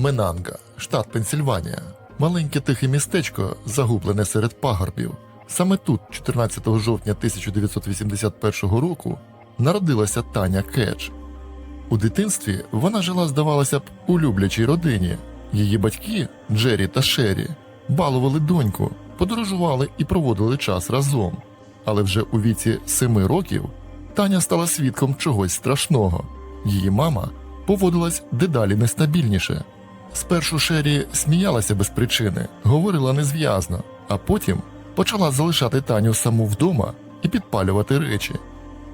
Менанга, штат Пенсільванія. Маленьке тихе містечко, загублене серед пагорбів. Саме тут, 14 жовтня 1981 року, народилася Таня Кедж. У дитинстві вона жила, здавалося б, у люблячій родині. Її батьки, Джері та Шері, балували доньку, подорожували і проводили час разом. Але вже у віці семи років Таня стала свідком чогось страшного. Її мама поводилась дедалі нестабільніше. Спершу Шері сміялася без причини, говорила незв'язно, а потім почала залишати Таню саму вдома і підпалювати речі.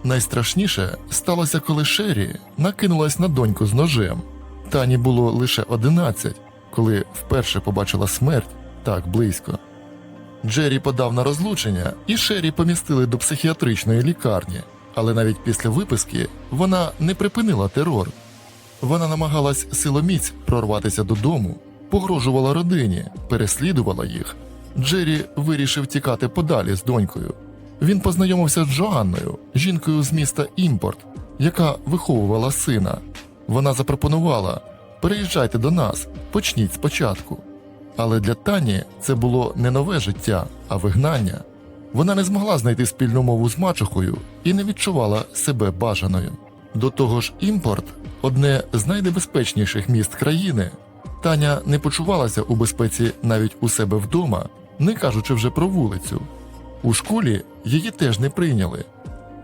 Найстрашніше сталося, коли Шері накинулась на доньку з ножем. Тані було лише 11, коли вперше побачила смерть так близько. Джері подав на розлучення, і Шері помістили до психіатричної лікарні, але навіть після виписки вона не припинила терор. Вона намагалась силоміць прорватися додому, погрожувала родині, переслідувала їх. Джері вирішив тікати подалі з донькою. Він познайомився з Джоанною, жінкою з міста Імпорт, яка виховувала сина. Вона запропонувала: переїжджайте до нас, почніть спочатку. Але для Тані це було не нове життя, а вигнання. Вона не змогла знайти спільну мову з мачухою і не відчувала себе бажаною. До того ж, імпорт одне з найнебезпечніших міст країни. Таня не почувалася у безпеці навіть у себе вдома, не кажучи вже про вулицю. У школі її теж не прийняли.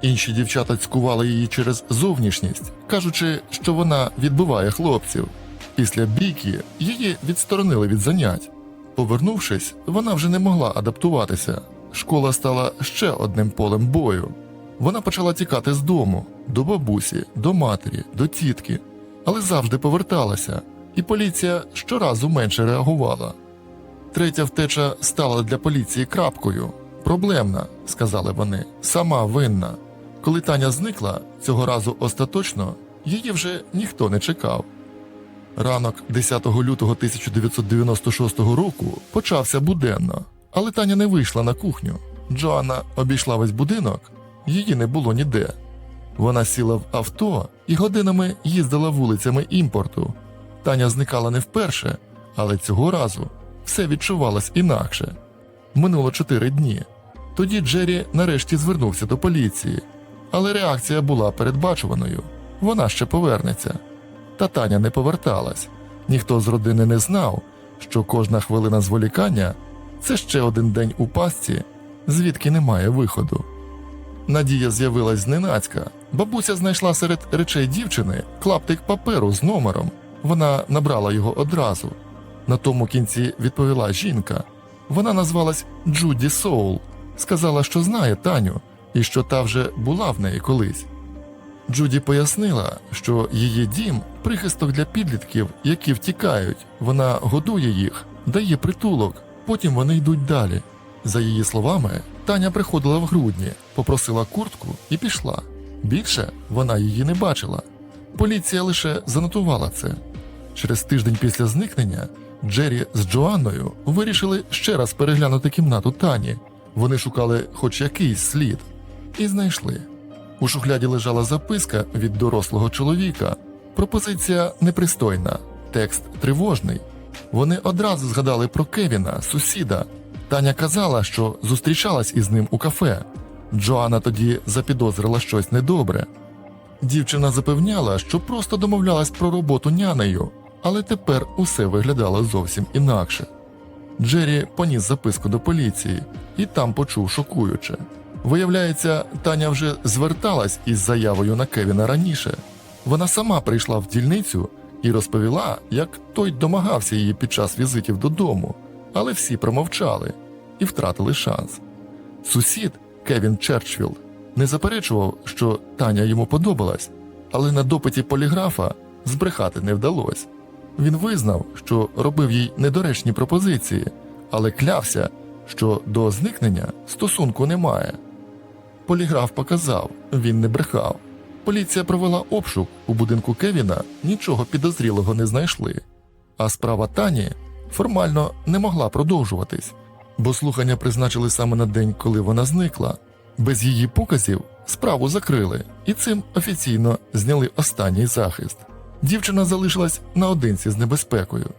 Інші дівчата цькували її через зовнішність, кажучи, що вона відбиває хлопців. Після бійки її відсторонили від занять. Повернувшись, вона вже не могла адаптуватися. Школа стала ще одним полем бою. Вона почала тікати з дому до бабусі, до матері, до тітки, але завжди поверталася, і поліція щоразу менше реагувала. Третя втеча стала для поліції крапкою. Проблемна, сказали вони, сама винна. Коли Таня зникла, цього разу остаточно, її вже ніхто не чекав. Ранок 10 лютого 1996 року почався буденно, але Таня не вийшла на кухню. Джоанна обійшла весь будинок, її не було ніде. Вона сіла в авто і годинами їздила вулицями імпорту. Таня зникала не вперше, але цього разу все відчувалось інакше. Минуло чотири дні. Тоді Джері нарешті звернувся до поліції, але реакція була передбачуваною вона ще повернеться. Та Таня не поверталась. Ніхто з родини не знав, що кожна хвилина зволікання це ще один день у пастці, звідки немає виходу. Надія з'явилась зненацька. Бабуся знайшла серед речей дівчини клаптик паперу з номером. Вона набрала його одразу. На тому кінці відповіла жінка. Вона назвалась Джуді Соул, сказала, що знає Таню і що та вже була в неї колись. Джуді пояснила, що її дім прихисток для підлітків, які втікають. Вона годує їх, дає притулок, потім вони йдуть далі. За її словами, Таня приходила в грудні, попросила куртку і пішла. Більше вона її не бачила. Поліція лише занотувала це. Через тиждень після зникнення Джері з Джоанною вирішили ще раз переглянути кімнату Тані. Вони шукали хоч якийсь слід і знайшли. У шухляді лежала записка від дорослого чоловіка. Пропозиція непристойна, текст тривожний. Вони одразу згадали про Кевіна, сусіда. Таня казала, що зустрічалась із ним у кафе. Джоанна тоді запідозрила щось недобре. Дівчина запевняла, що просто домовлялась про роботу нянею, але тепер усе виглядало зовсім інакше. Джері поніс записку до поліції і там почув шокуюче. Виявляється, Таня вже зверталась із заявою на Кевіна раніше. Вона сама прийшла в дільницю і розповіла, як той домагався її під час візитів додому, але всі промовчали і втратили шанс. Сусід Кевін Черчфілд не заперечував, що Таня йому подобалась, але на допиті поліграфа збрехати не вдалося. Він визнав, що робив їй недоречні пропозиції, але клявся, що до зникнення стосунку немає. Поліграф показав, він не брехав. Поліція провела обшук у будинку Кевіна, нічого підозрілого не знайшли. А справа Тані формально не могла продовжуватись, бо слухання призначили саме на день, коли вона зникла. Без її показів справу закрили і цим офіційно зняли останній захист. дівчина залишилась наодинці з небезпекою.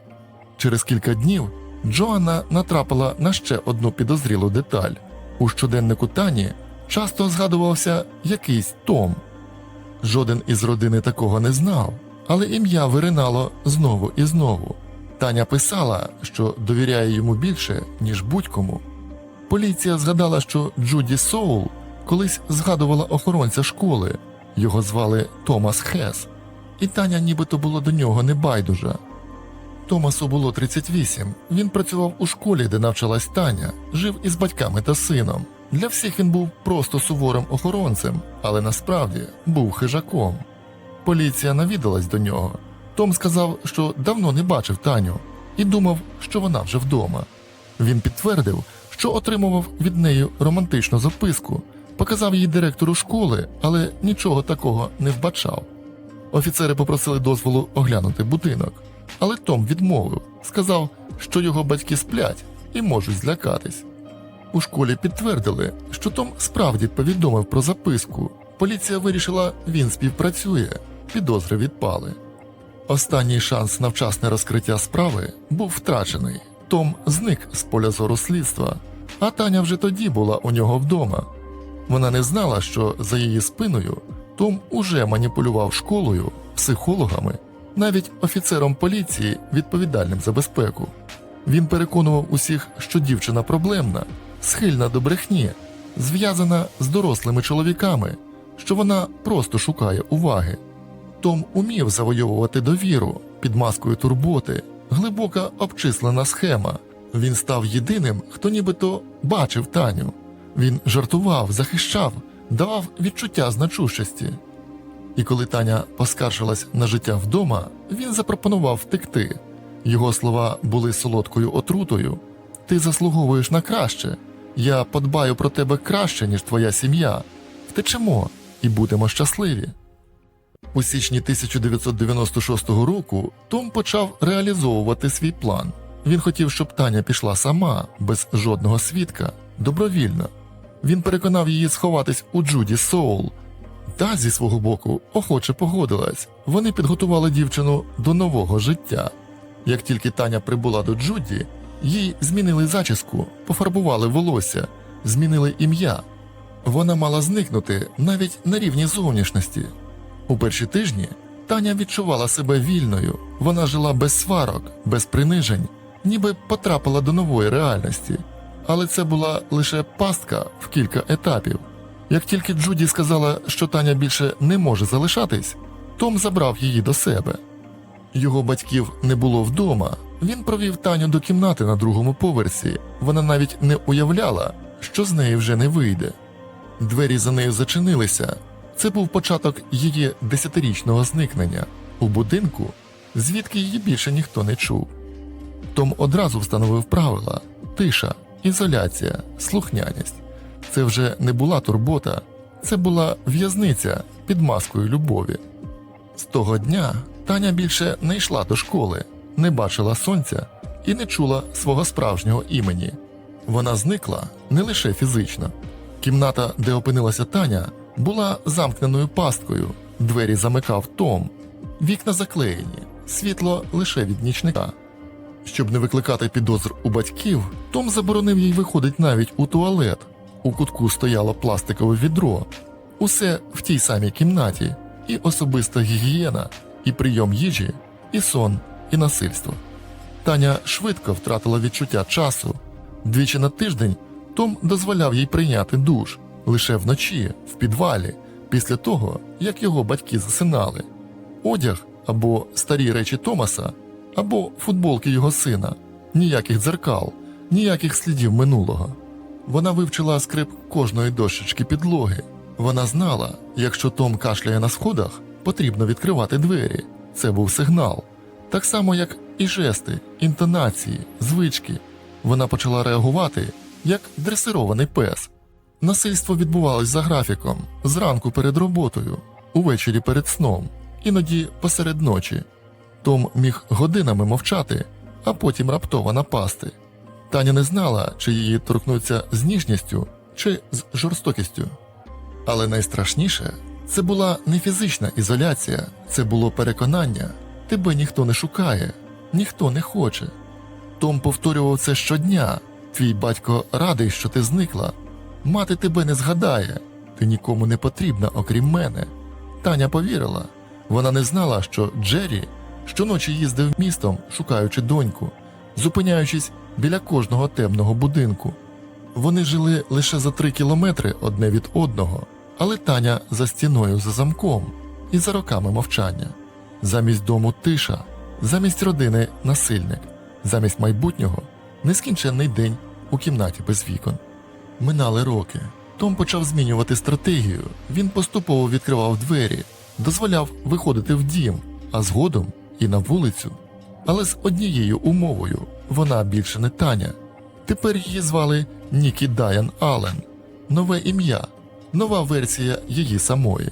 Через кілька днів Джоанна натрапила на ще одну підозрілу деталь. У щоденнику Тані часто згадувався якийсь Том. Жоден із родини такого не знав, але ім'я виринало знову і знову. Таня писала, що довіряє йому більше, ніж будь-кому. Поліція згадала, що Джуді Соул колись згадувала охоронця школи, його звали Томас Хес, і Таня нібито було до нього не байдужа. Томасу було 38. Він працював у школі, де навчалась Таня, жив із батьками та сином. Для всіх він був просто суворим охоронцем, але насправді був хижаком. Поліція навідалась до нього. Том сказав, що давно не бачив Таню і думав, що вона вже вдома. Він підтвердив, що отримував від неї романтичну записку, показав її директору школи, але нічого такого не вбачав. Офіцери попросили дозволу оглянути будинок, але Том відмовив, сказав, що його батьки сплять і можуть злякатись. У школі підтвердили, що Том справді повідомив про записку. Поліція вирішила, він співпрацює, підозри відпали. Останній шанс на вчасне розкриття справи був втрачений. Том зник з поля зору слідства, а Таня вже тоді була у нього вдома. Вона не знала, що за її спиною Том уже маніпулював школою, психологами, навіть офіцером поліції, відповідальним за безпеку. Він переконував усіх, що дівчина проблемна, схильна до брехні, зв'язана з дорослими чоловіками, що вона просто шукає уваги. Том умів завойовувати довіру під маскою турботи, глибока обчислена схема. Він став єдиним, хто нібито бачив Таню. Він жартував, захищав, давав відчуття значущості. І коли Таня поскаржилась на життя вдома, він запропонував втекти. Його слова були солодкою отрутою. Ти заслуговуєш на краще. Я подбаю про тебе краще, ніж твоя сім'я. Втечемо і будемо щасливі. У січні 1996 року Том почав реалізовувати свій план. Він хотів, щоб Таня пішла сама, без жодного свідка, добровільно. Він переконав її сховатись у Джуді Соул. Та зі свого боку охоче погодилась. Вони підготували дівчину до нового життя. Як тільки Таня прибула до Джуді, їй змінили зачіску, пофарбували волосся, змінили ім'я. Вона мала зникнути навіть на рівні зовнішності. У перші тижні Таня відчувала себе вільною, вона жила без сварок, без принижень, ніби потрапила до нової реальності. Але це була лише пастка в кілька етапів. Як тільки Джуді сказала, що Таня більше не може залишатись, Том забрав її до себе. Його батьків не було вдома. Він провів Таню до кімнати на другому поверсі. Вона навіть не уявляла, що з неї вже не вийде. Двері за нею зачинилися. Це був початок її десятирічного зникнення у будинку, звідки її більше ніхто не чув. Том одразу встановив правила: тиша, ізоляція, слухняність. Це вже не була турбота, це була в'язниця під маскою любові. З того дня Таня більше не йшла до школи, не бачила сонця і не чула свого справжнього імені. Вона зникла не лише фізично. Кімната, де опинилася Таня, була замкненою пасткою, двері замикав Том, вікна заклеєні, світло лише від нічника. Щоб не викликати підозр у батьків, Том заборонив їй виходить навіть у туалет. У кутку стояло пластикове відро, усе в тій самій кімнаті, і особиста гігієна, і прийом їжі, і сон, і насильство. Таня швидко втратила відчуття часу. Двічі на тиждень Том дозволяв їй прийняти душ лише вночі, в підвалі, після того, як його батьки засинали. Одяг або старі речі Томаса, або футболки його сина, ніяких дзеркал, ніяких слідів минулого. Вона вивчила скрип кожної дощечки підлоги. Вона знала, якщо Том кашляє на сходах, потрібно відкривати двері. Це був сигнал. Так само, як і жести, інтонації, звички. Вона почала реагувати як дресирований пес. Насильство відбувалось за графіком, зранку перед роботою, увечері перед сном, іноді посеред ночі. Том міг годинами мовчати, а потім раптово напасти. Таня не знала, чи її торкнуться з ніжністю, чи з жорстокістю. Але найстрашніше Це була не фізична ізоляція, це було переконання. Тебе ніхто не шукає, ніхто не хоче. Том повторював це щодня. Твій батько радий, що ти зникла. Мати тебе не згадає, ти нікому не потрібна, окрім мене. Таня повірила. Вона не знала, що Джері щоночі їздив містом, шукаючи доньку, зупиняючись біля кожного темного будинку. Вони жили лише за три кілометри одне від одного, але Таня за стіною за замком і за роками мовчання. Замість дому тиша, замість родини насильник, замість майбутнього нескінченний день у кімнаті без вікон. Минали роки. Том почав змінювати стратегію. Він поступово відкривав двері, дозволяв виходити в дім, а згодом і на вулицю. Але з однією умовою вона більше не Таня. Тепер її звали Нікі Даян Аллен. Нове ім'я, нова версія її самої.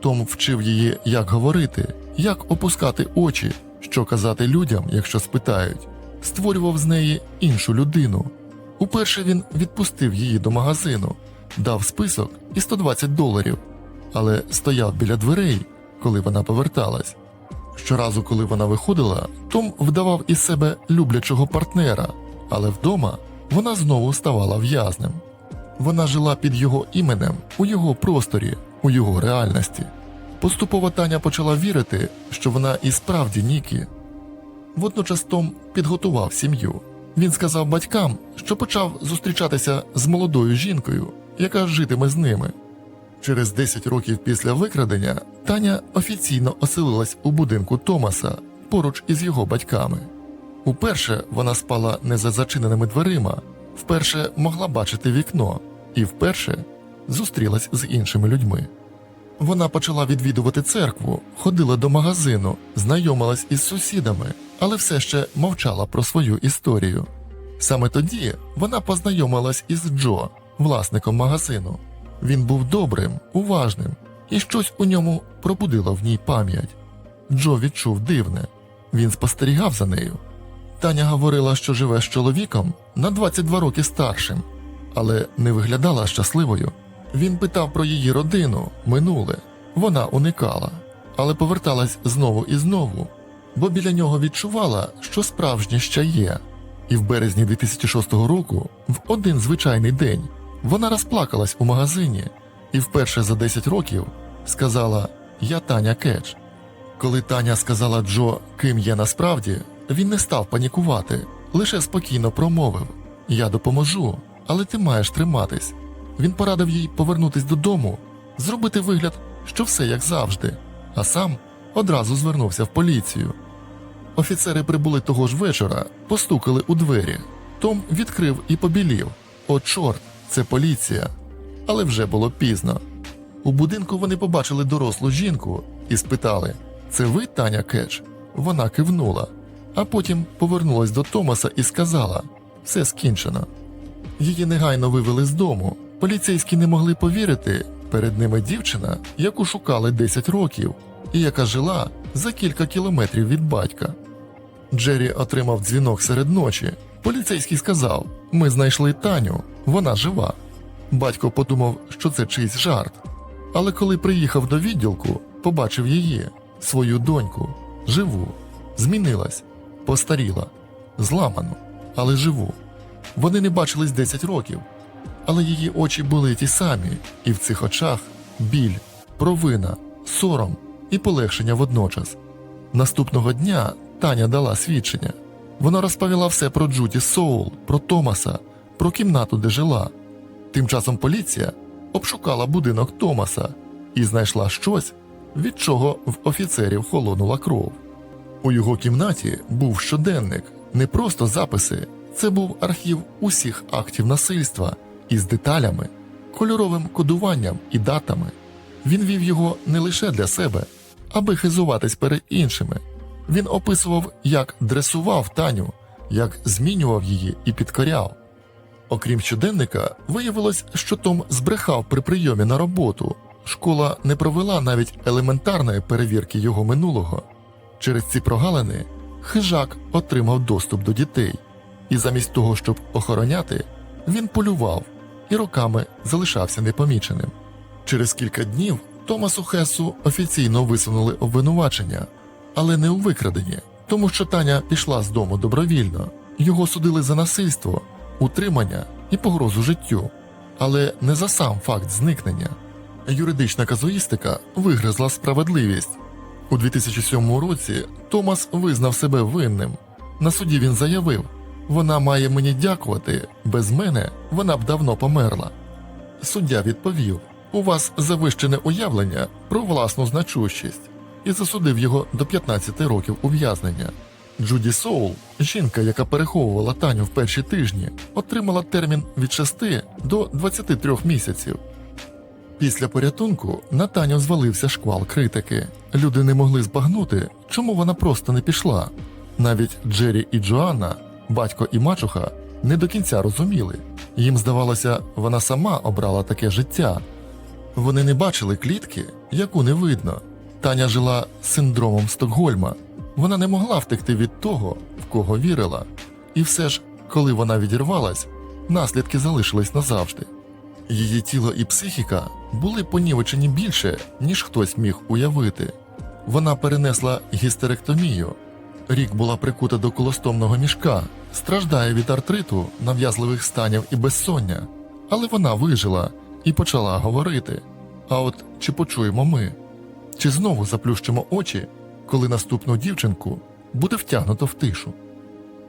Том вчив її, як говорити, як опускати очі, що казати людям, якщо спитають, створював з неї іншу людину. Уперше він відпустив її до магазину, дав список і 120 доларів, але стояв біля дверей, коли вона поверталась. Щоразу, коли вона виходила, Том вдавав із себе люблячого партнера, але вдома вона знову ставала в'язнем. Вона жила під його іменем у його просторі, у його реальності. Поступово Таня почала вірити, що вона і справді Нікі. Водночас Том підготував сім'ю. Він сказав батькам, що почав зустрічатися з молодою жінкою, яка житиме з ними. Через 10 років після викрадення Таня офіційно оселилась у будинку Томаса поруч із його батьками. Уперше вона спала не за зачиненими дверима, вперше могла бачити вікно, і вперше зустрілась з іншими людьми. Вона почала відвідувати церкву, ходила до магазину, знайомилась із сусідами, але все ще мовчала про свою історію. Саме тоді вона познайомилась із Джо, власником магазину. Він був добрим, уважним, і щось у ньому пробудило в ній пам'ять. Джо відчув дивне. Він спостерігав за нею. Таня говорила, що живе з чоловіком на 22 роки старшим, але не виглядала щасливою. Він питав про її родину, минуле. Вона уникала, але поверталась знову і знову, бо біля нього відчувала, що справжнє ще є. І в березні 2006 року, в один звичайний день, вона розплакалась у магазині і вперше за 10 років сказала Я Таня Кетч. Коли Таня сказала Джо, ким є насправді, він не став панікувати, лише спокійно промовив Я допоможу, але ти маєш триматись. Він порадив їй повернутись додому, зробити вигляд, що все як завжди, а сам одразу звернувся в поліцію. Офіцери прибули того ж вечора, постукали у двері. Том відкрив і побілів. О, чорт, це поліція. Але вже було пізно. У будинку вони побачили дорослу жінку і спитали: Це ви, Таня Кетч? Вона кивнула, а потім повернулась до Томаса і сказала: Все скінчено. Її негайно вивели з дому. Поліцейські не могли повірити. Перед ними дівчина, яку шукали 10 років, і яка жила за кілька кілометрів від батька. Джері отримав дзвінок серед ночі. Поліцейський сказав: Ми знайшли Таню, вона жива. Батько подумав, що це чийсь жарт. Але коли приїхав до відділку, побачив її, свою доньку, живу, змінилась, постаріла, зламану, але живу. Вони не бачились 10 років, але її очі були ті самі, і в цих очах біль, провина, сором і полегшення водночас. Наступного дня Таня дала свідчення. Вона розповіла все про Джуді Соул, про Томаса, про кімнату, де жила. Тим часом поліція обшукала будинок Томаса і знайшла щось, від чого в офіцерів холонула кров. У його кімнаті був щоденник, не просто записи, це був архів усіх актів насильства із деталями, кольоровим кодуванням і датами. Він вів його не лише для себе, аби хизуватись перед іншими. Він описував, як дресував Таню, як змінював її і підкоряв. Окрім щоденника, виявилось, що Том збрехав при прийомі на роботу. Школа не провела навіть елементарної перевірки його минулого. Через ці прогалини хижак отримав доступ до дітей, і замість того, щоб охороняти, він полював і роками залишався непоміченим. Через кілька днів Томасу Хесу офіційно висунули обвинувачення, але не у викраденні, тому що Таня пішла з дому добровільно. Його судили за насильство, утримання і погрозу життю, але не за сам факт зникнення. Юридична казуїстика вигризла справедливість. У 2007 році Томас визнав себе винним. На суді він заявив: вона має мені дякувати, без мене вона б давно померла. Суддя відповів: у вас завищене уявлення про власну значущість і засудив його до 15 років ув'язнення. Джуді Соул, жінка, яка переховувала Таню в перші тижні, отримала термін від 6 до 23 місяців. Після порятунку на Таню звалився шквал критики. Люди не могли збагнути, чому вона просто не пішла. Навіть Джері і Джоанна, батько і мачуха, не до кінця розуміли. Їм здавалося, вона сама обрала таке життя. Вони не бачили клітки, яку не видно. Таня жила синдромом Стокгольма. Вона не могла втекти від того, в кого вірила. І все ж, коли вона відірвалась, наслідки залишились назавжди. Її тіло і психіка були понівечені більше, ніж хтось міг уявити. Вона перенесла гістеректомію. Рік була прикута до колостомного мішка, страждає від артриту, нав'язливих станів і безсоння. Але вона вижила і почала говорити. А от чи почуємо ми? Чи знову заплющимо очі, коли наступну дівчинку буде втягнуто в тишу?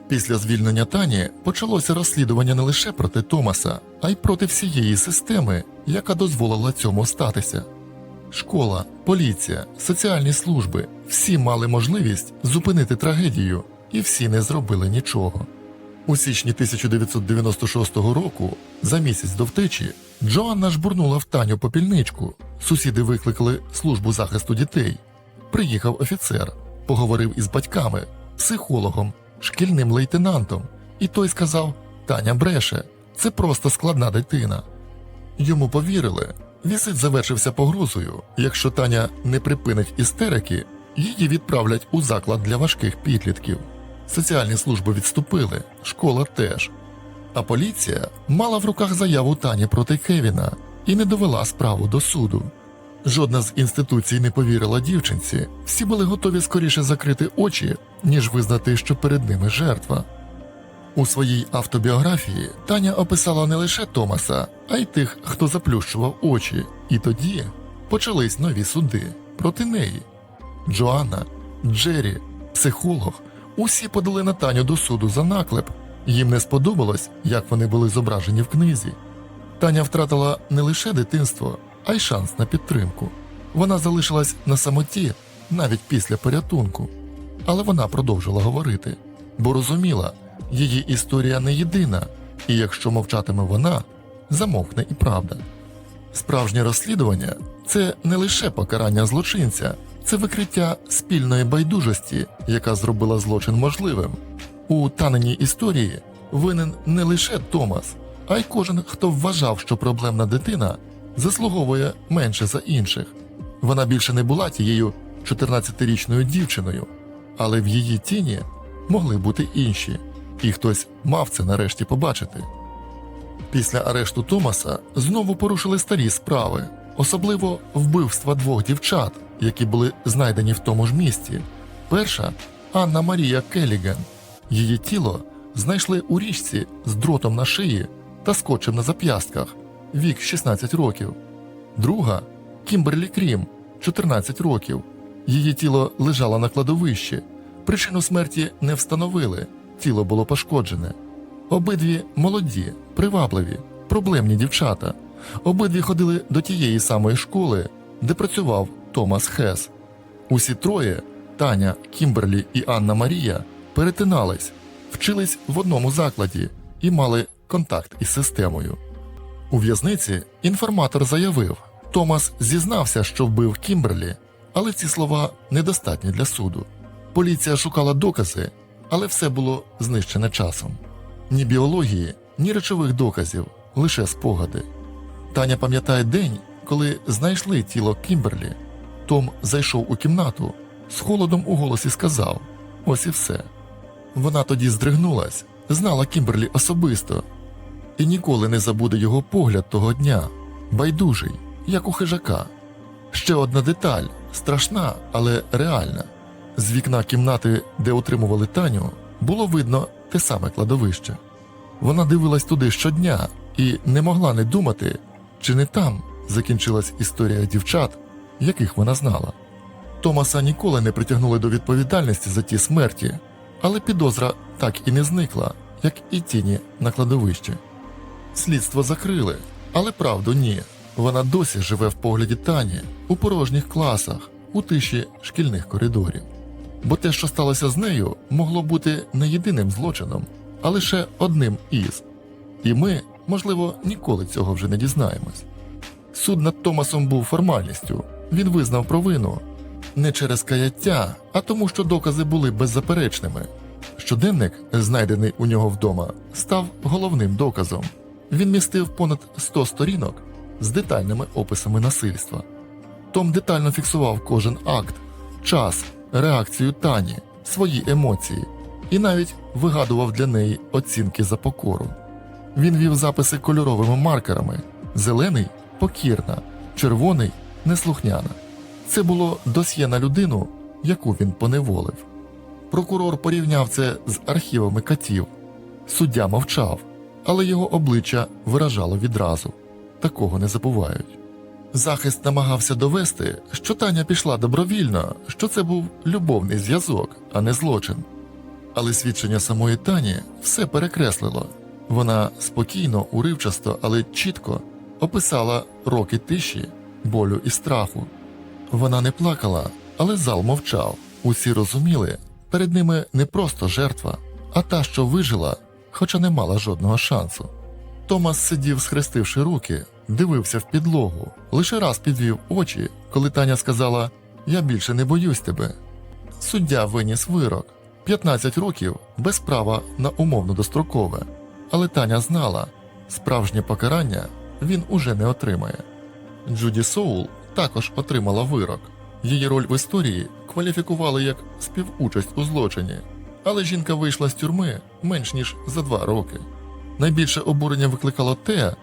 Після звільнення Тані почалося розслідування не лише проти Томаса, а й проти всієї системи, яка дозволила цьому статися. Школа, поліція, соціальні служби всі мали можливість зупинити трагедію, і всі не зробили нічого. У січні 1996 року, за місяць до втечі, Джоанна жбурнула в Таню попільничку. Сусіди викликали службу захисту дітей. Приїхав офіцер, поговорив із батьками, психологом, шкільним лейтенантом, і той сказав: Таня бреше, це просто складна дитина. Йому повірили. Візит завершився погрозою. Якщо Таня не припинить істерики, її відправлять у заклад для важких підлітків. Соціальні служби відступили, школа теж. А поліція мала в руках заяву Тані проти Кевіна і не довела справу до суду. Жодна з інституцій не повірила дівчинці, всі були готові скоріше закрити очі, ніж визнати, що перед ними жертва. У своїй автобіографії Таня описала не лише Томаса, а й тих, хто заплющував очі, і тоді почались нові суди проти неї. Джоанна, Джері, психолог усі подали на Таню до суду за наклеп. Їм не сподобалось, як вони були зображені в книзі. Таня втратила не лише дитинство, а й шанс на підтримку. Вона залишилась на самоті навіть після порятунку. Але вона продовжила говорити, бо розуміла, її історія не єдина, і якщо мовчатиме вона, замовкне і правда. Справжнє розслідування це не лише покарання злочинця, це викриття спільної байдужості, яка зробила злочин можливим. У таненій історії винен не лише Томас, а й кожен, хто вважав, що проблемна дитина заслуговує менше за інших. Вона більше не була тією 14-річною дівчиною, але в її тіні могли бути інші, і хтось мав це нарешті побачити. Після арешту Томаса знову порушили старі справи, особливо вбивства двох дівчат, які були знайдені в тому ж місці. Перша Анна Марія Келіган. Її тіло знайшли у річці з дротом на шиї та скотчем на зап'ястках, вік 16 років. Друга Кімберлі Крім, 14 років. Її тіло лежало на кладовищі. Причину смерті не встановили, тіло було пошкоджене. Обидві молоді, привабливі, проблемні дівчата. Обидві ходили до тієї самої школи, де працював Томас Хес. Усі троє Таня, Кімберлі і Анна Марія перетинались, вчились в одному закладі і мали контакт із системою. У в'язниці інформатор заявив, Томас зізнався, що вбив Кімберлі, але ці слова недостатні для суду. Поліція шукала докази, але все було знищене часом. Ні біології, ні речових доказів, лише спогади. Таня пам'ятає день, коли знайшли тіло Кімберлі. Том зайшов у кімнату, з холодом у голосі сказав: ось і все. Вона тоді здригнулась, знала Кімберлі особисто, і ніколи не забуде його погляд того дня, байдужий, як у хижака. Ще одна деталь страшна, але реальна. З вікна кімнати, де утримували Таню, було видно те саме кладовище. Вона дивилась туди щодня і не могла не думати, чи не там закінчилась історія дівчат, яких вона знала. Томаса ніколи не притягнули до відповідальності за ті смерті, але підозра так і не зникла, як і тіні на кладовищі. Слідство закрили, але правду ні. Вона досі живе в погляді Тані у порожніх класах, у тиші шкільних коридорів. Бо те, що сталося з нею, могло бути не єдиним злочином, а лише одним із. І ми, можливо, ніколи цього вже не дізнаємось. Суд над Томасом був формальністю. Він визнав провину не через каяття, а тому, що докази були беззаперечними. Щоденник, знайдений у нього вдома, став головним доказом. Він містив понад 100 сторінок з детальними описами насильства. Том детально фіксував кожен акт, час, реакцію Тані, свої емоції і навіть вигадував для неї оцінки за покору. Він вів записи кольоровими маркерами: зелений покірна, червоний неслухняна. Це було досьє на людину, яку він поневолив. Прокурор порівняв це з архівами катів. Суддя мовчав, але його обличчя виражало відразу такого не забувають. Захист намагався довести, що Таня пішла добровільно, що це був любовний зв'язок, а не злочин. Але свідчення самої Тані все перекреслило. Вона спокійно, уривчасто, але чітко описала роки тиші, болю і страху. Вона не плакала, але зал мовчав. Усі розуміли, перед ними не просто жертва, а та, що вижила, хоча не мала жодного шансу. Томас сидів, схрестивши руки, дивився в підлогу, лише раз підвів очі, коли Таня сказала Я більше не боюсь тебе. Суддя виніс вирок 15 років без права на умовно дострокове. Але Таня знала, справжнє покарання він уже не отримає. Джуді Соул також отримала вирок. Її роль в історії кваліфікували як співучасть у злочині, але жінка вийшла з тюрми менш ніж за два роки. Найбільше обурення викликало те,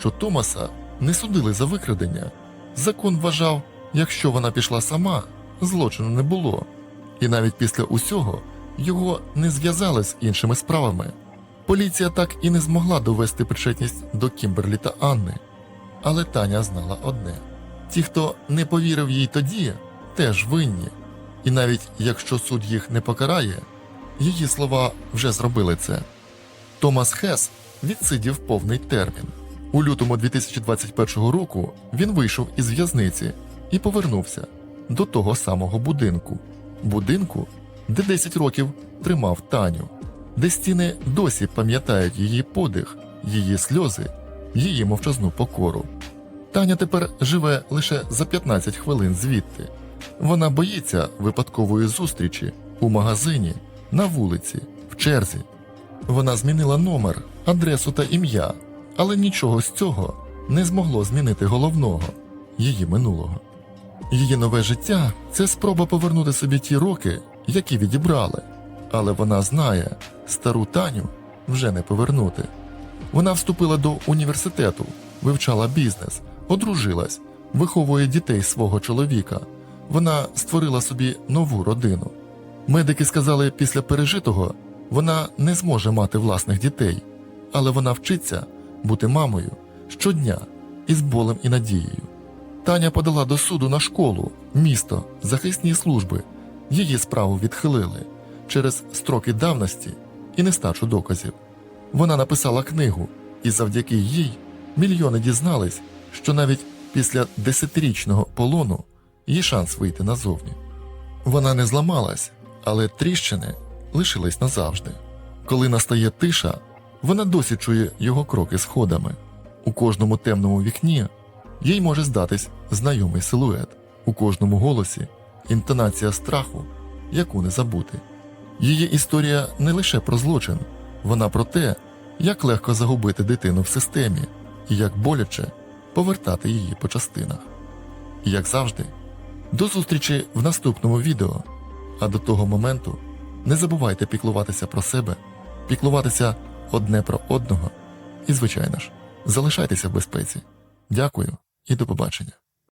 що Томаса не судили за викрадення. Закон вважав, якщо вона пішла сама, злочину не було, і навіть після усього його не зв'язали з іншими справами. Поліція так і не змогла довести причетність до Кімберлі та Анни. Але Таня знала одне: ті, хто не повірив їй тоді, теж винні. І навіть якщо суд їх не покарає, її слова вже зробили це. Томас Хес відсидів повний термін. У лютому 2021 року він вийшов із в'язниці і повернувся до того самого будинку, будинку, де 10 років тримав Таню, де стіни досі пам'ятають її подих, її сльози, її мовчазну покору. Таня тепер живе лише за 15 хвилин звідти. Вона боїться випадкової зустрічі у магазині, на вулиці, в черзі. Вона змінила номер, адресу та ім'я, але нічого з цього не змогло змінити головного її минулого. Її нове життя це спроба повернути собі ті роки, які відібрали, але вона знає, стару Таню вже не повернути. Вона вступила до університету, вивчала бізнес, одружилась, виховує дітей свого чоловіка. Вона створила собі нову родину. Медики сказали, після пережитого вона не зможе мати власних дітей, але вона вчиться бути мамою щодня із болем і надією. Таня подала до суду на школу, місто, захисні служби. Її справу відхилили через строки давності і нестачу доказів. Вона написала книгу, і завдяки їй мільйони дізнались, що навіть після десятирічного полону є шанс вийти назовні. Вона не зламалась, але тріщини лишились назавжди. Коли настає тиша, вона досі чує його кроки сходами. У кожному темному вікні їй може здатись знайомий силует, у кожному голосі інтонація страху, яку не забути. Її історія не лише про злочин, вона про те, як легко загубити дитину в системі і як боляче повертати її по частинах. І як завжди, до зустрічі в наступному відео. А до того моменту не забувайте піклуватися про себе, піклуватися одне про одного і, звичайно ж, залишайтеся в безпеці. Дякую і до побачення.